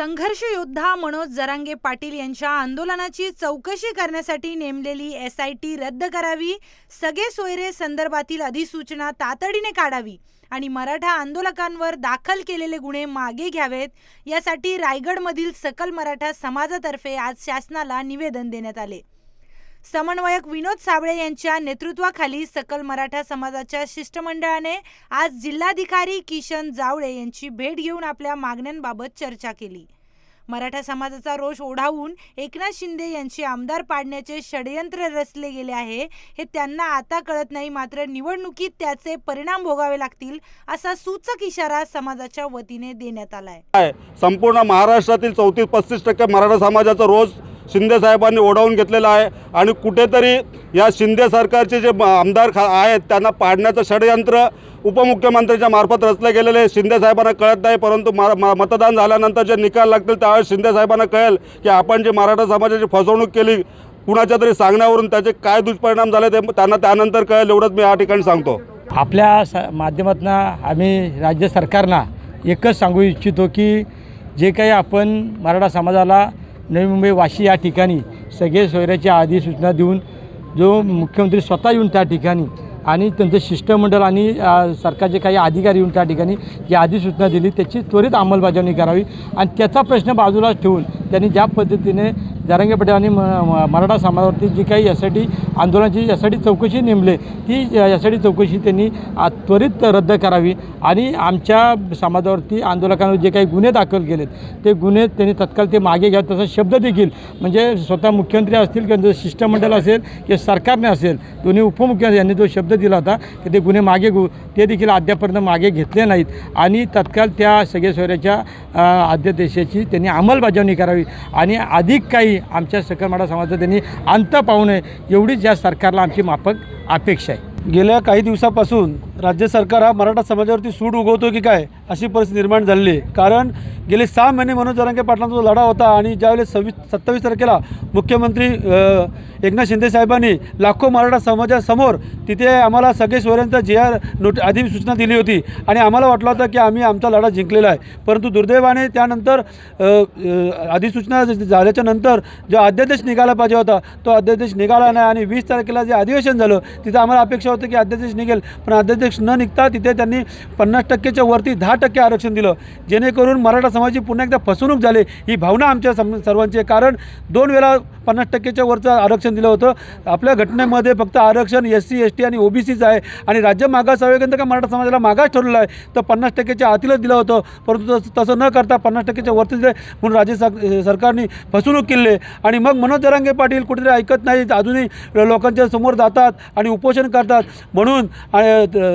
संघर्ष योद्धा मनोज जरांगे पाटील यांच्या आंदोलनाची चौकशी करण्यासाठी नेमलेली एस आय टी रद्द करावी सगळे सोयरे संदर्भातील अधिसूचना तातडीने काढावी आणि मराठा आंदोलकांवर दाखल केलेले गुन्हे मागे घ्यावेत यासाठी रायगडमधील सकल मराठा समाजातर्फे आज शासनाला निवेदन देण्यात आले. समन्वयक विनोद साबळे यांच्या नेतृत्वाखाली सकल मराठा समाजाच्या शिष्टमंडळाने आज जिल्हाधिकारी किशन जावळे यांची भेट घेऊन आपल्या मागण्यांबाबत चर्चा केली. मराठा समाजाचा रोष ओढावून एकनाथ शिंदे यांचे आमदार पाडण्याचे षडयंत्र रचले गेले आहे हे त्यांना आता कळत नाही मात्र निवडणुकीत त्याचे परिणाम भोगावे लागतील असा सूचक इशारा समाजाच्या वतीने देण्यात आलाय. संपूर्ण महाराष्ट्रातील चौतीस पस्तीस टक्के मराठा समाजाचा रोज शिंदे साहेबांनी ओढावून घेतलेला आहे आणि कुठेतरी या शिंदे सरकारचे जे आमदार खा आहेत त्यांना पाडण्याचं षडयंत्र उपमुख्यमंत्र्यांच्या मार्फत रचलं गेलेलं आहे शिंदे साहेबांना कळत नाही परंतु मा मा- मतदान झाल्यानंतर जे निकाल लागतील त्यावेळेस शिंदे साहेबांना कळेल की आपण जे मराठा समाजाची फसवणूक केली कुणाच्या तरी सांगण्यावरून त्याचे काय दुष्परिणाम झाले ते त्यांना त्यानंतर कळेल एवढंच मी या ठिकाणी सांगतो. आपल्या स माध्यमातून आम्ही राज्य सरकारना एकच सांगू इच्छितो की जे काही आपण मराठा समाजाला नवी मुंबई वाशी या ठिकाणी सगळे सोयऱ्याची अधिसूचना देऊन जो मुख्यमंत्री स्वतः येऊन त्या ठिकाणी आणि त्यांचं शिष्टमंडळ आणि सरकारचे काही अधिकारी येऊन त्या ठिकाणी जी अधिसूचना दिली त्याची त्वरित अंमलबजावणी करावी. आणि त्याचा प्रश्न बाजूला ठेवून त्यांनी ज्या पद्धतीने जारंगे पटेल आणि म म- मराठा समाजावरती जी काही यासाठी आंदोलनाची यासाठी चौकशी नेमले ती यासाठी चौकशी त्यांनी त्वरित रद्द करावी आणि आमच्या समाजावरती आंदोलकांवर जे काही गुन्हे दाखल केलेत ते गुन्हे त्यांनी तत्काळ ते मागे घ्यावे तसा शब्द देखील म्हणजे स्वतः मुख्यमंत्री असतील किंवा जर शिष्टमंडळ असेल किंवा सरकारने असेल दोन्ही उपमुख्यमंत्री यांनी जो शब्द दिला होता की ते गुन्हे मागे घेऊ ते देखील अद्यापर्यंत मागे घेतले नाहीत आणि तत्काळ त्या सगळे सोयऱ्याच्या अध्यादेशाची त्यांनी अंमलबजावणी करावी आणि अधिक काही आमच्या सकल समाजात समाजाचा त्यांनी अंत पाहू नये. एवढीच या सरकारला आमची माफक अपेक्षा आहे. गेल्या काही दिवसापासून राज्य सरकार हा मराठा समाजावरती सूड उगवतो की काय? अशी परिस्थिती निर्माण झालेली आहे. कारण गेले सहा महिने मनोज जरांगे पाटलांचा जो लढा होता आणि ज्यावेळेस सव्वीस सत्तावीस तारखेला मुख्यमंत्री एकनाथ शिंदे साहेबांनी लाखो मराठा समाजासमोर तिथे आम्हाला सगळे सोयऱ्यांचा जे आर नोट आधी सूचना दिली होती. आणि आम्हाला वाटलं होतं की आम्ही आमचा लढा जिंकलेला आहे. परंतु दुर्दैवाने त्यानंतर अधिसूचना झाल्याच्यानंतर जो अध्यादेश निघाला पाहिजे होता तो अध्यादेश निघाला नाही. आणि वीस तारखेला जे अधिवेशन झालं तिथं आम्हाला अपेक्षा होती की अध्यादेश निघेल. पण अध्यादेश न निघता तिथे त्यांनी पन्नास टक्केच्या वरती दहा टक्के आरक्षण दिलं. जेणेकरून मराठा समाजाची पुन्हा एकदा फसवणूक झाली. ही भावना आमच्या सम सर्वांची आहे. कारण दोन वेळा पन्नास टक्केच्या वरचं आरक्षण दिलं होतं. आपल्या घटनेमध्ये फक्त आरक्षण एस सी एस टी आणि ओबीसीचं आहे. आणि राज्य मागास आयोगानं का मराठा समाजाला मागास ठरवलं आहे? तर पन्नास टक्क्याच्या आतीलच दिलं होतं. परंतु तसं तसं न करता पन्नास टक्क्याच्या वरती दिलं. म्हणून राज्य सर सरकारने फसवणूक केली. आहे आणि मग मनोज जरांगे पाटील कुठेतरी ऐकत नाहीत. अजूनही लोकांच्या समोर जातात आणि उपोषण करतात. म्हणून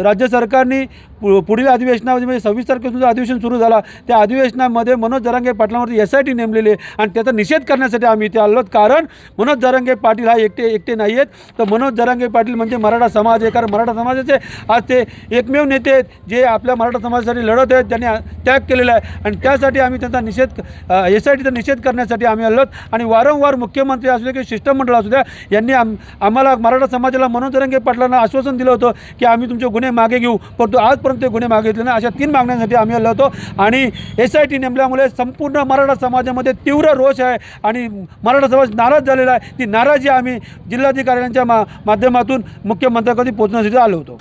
राज्य सरकारने पु पुढील अधिवेशनामध्ये म्हणजे सव्वीस तारखेपासून जो अधिवेशन सुरू झाला. त्या अधिवेशनामध्ये मनोज जरांगे पाटलांवरती एस आय टी नेमलेली आहे आणि त्याचा निषेध करण्यासाठी आम्ही इथे आलो कारण मनोज जरांगे पाटील हा एकटे एकटे नाही आहेत तर मनोज जरांगे पाटील म्हणजे मराठा समाज आहे. कारण मराठा समाजाचे आज ते एकमेव नेते आहेत. जे आपल्या मराठा समाजासाठी लढत आहेत. त्यांनी त्याग केलेला आहे. आणि त्यासाठी आम्ही त्यांचा निषेध एस आय टीचा निषेध करण्यासाठी आम्ही आलो आणि वारंवार मुख्यमंत्री असू द्या किंवा शिष्टमंडळ असू द्या यांनी आम आम्हाला मराठा समाजाला मनोज जरांगे पाटलांना आश्वासन दिलं होतं की आम्ही तुमचे गुन्हे मागे घेऊ. परंतु आज आजपर्यंत ते गुन्हे मागितले नाही अशा तीन मागण्यांसाठी आम्ही आलो होतो. आणि एस आय टी नेमल्यामुळे संपूर्ण मराठा समाजामध्ये तीव्र रोष आहे आणि मराठा समाज नाराज झालेला आहे. ती नाराजी आम्ही जिल्हाधिकाऱ्यांच्या मा माध्यमातून मुख्यमंत्र्यांकडे पोहोचण्यासाठी आलो होतो.